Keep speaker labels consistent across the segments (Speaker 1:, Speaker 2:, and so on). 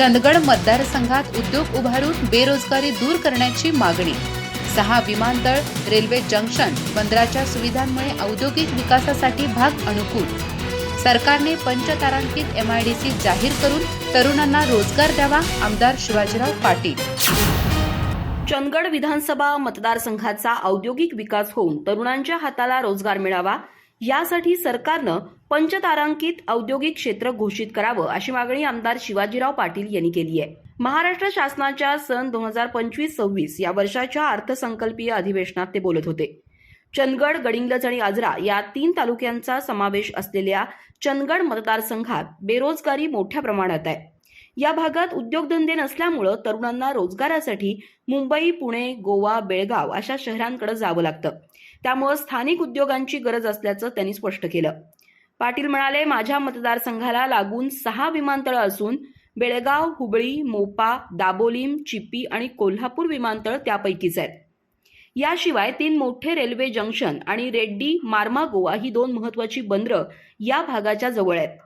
Speaker 1: चंदगड मतदारसंघात उद्योग उभारून बेरोजगारी दूर करण्याची मागणी. सहा विमानतळ रेल्वे जंक्शन बंदराच्या सुविधांमुळे औद्योगिक विकासासाठी भाग अनुकूल. सरकारने पंचतारांकित एमआयडीसी जाहीर करून तरुणांना रोजगार द्यावा आमदार शिवाजीराव पाटील.
Speaker 2: चंदगड विधानसभा मतदारसंघाचा औद्योगिक विकास होऊन तरुणांच्या हाताला रोजगार मिळावा यासाठी सरकारनं पंचतारांकित औद्योगिक क्षेत्र घोषित करावं अशी मागणी आमदार शिवाजीराव पाटील यांनी केली आहे. महाराष्ट्र शासनाच्या सन दोन हजार पंचवीस सव्वीस या वर्षाच्या अर्थसंकल्पीय अधिवेशनात ते बोलत होते. चंदगड गडिंग्लज आणि आजरा या तीन तालुक्यांचा समावेश असलेल्या चंदगड मतदारसंघात बेरोजगारी मोठ्या प्रमाणात आहे. या भागात उद्योगधंदे नसल्यामुळं तरुणांना रोजगारासाठी मुंबई पुणे गोवा बेळगाव अशा शहरांकडे जावं लागतं. त्यामुळं स्थानिक उद्योगांची गरज असल्याचं त्यांनी स्पष्ट केलं. पाटील म्हणाले माझ्या मतदारसंघाला लागून सहा विमानतळं असून बेळगाव हुबळी मोपा दाबोलीम चिपी आणि कोल्हापूर विमानतळ त्यापैकीच आहेत. याशिवाय तीन मोठे रेल्वे जंक्शन आणि रेड्डी मार्मा गोवा ही दोन महत्वाची बंदरं या भागाच्या जवळ आहेत.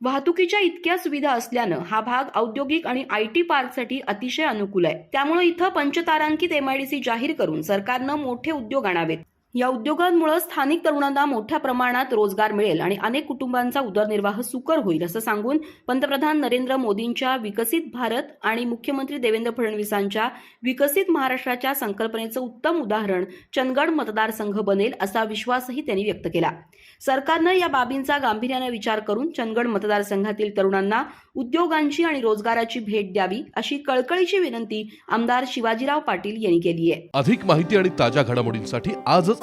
Speaker 2: वाहतुकीच्या इतक्या सुविधा असल्यानं हा भाग औद्योगिक आणि आय टी पार्कसाठी अतिशय अनुकूल आहे. त्यामुळे इथं पंचतारांकित एमआयडीसी जाहीर करून सरकारनं मोठे उद्योग आणावेत. या उद्योगांमुळे स्थानिक तरुणांना मोठ्या प्रमाणात रोजगार मिळेल आणि अनेक कुटुंबांचा उदरनिर्वाह सुकर होईल असं सांगून पंतप्रधान नरेंद्र मोदींच्या विकसित भारत आणि मुख्यमंत्री देवेंद्र फडणवीसांच्या विकसित महाराष्ट्राच्या संकल्पनेचं उत्तम उदाहरण चंदगड मतदारसंघ बनेल असा विश्वासही त्यांनी व्यक्त केला. सरकारनं या बाबींचा गांभीर्यानं विचार करून चंदगड मतदारसंघातील तरुणांना उद्योगांची आणि रोजगाराची भेट द्यावी अशी कळकळीची विनंती आमदार शिवाजीराव पाटील यांनी केली आहे.
Speaker 3: अधिक माहिती आणि ताज्या घडामोडींसाठी आजच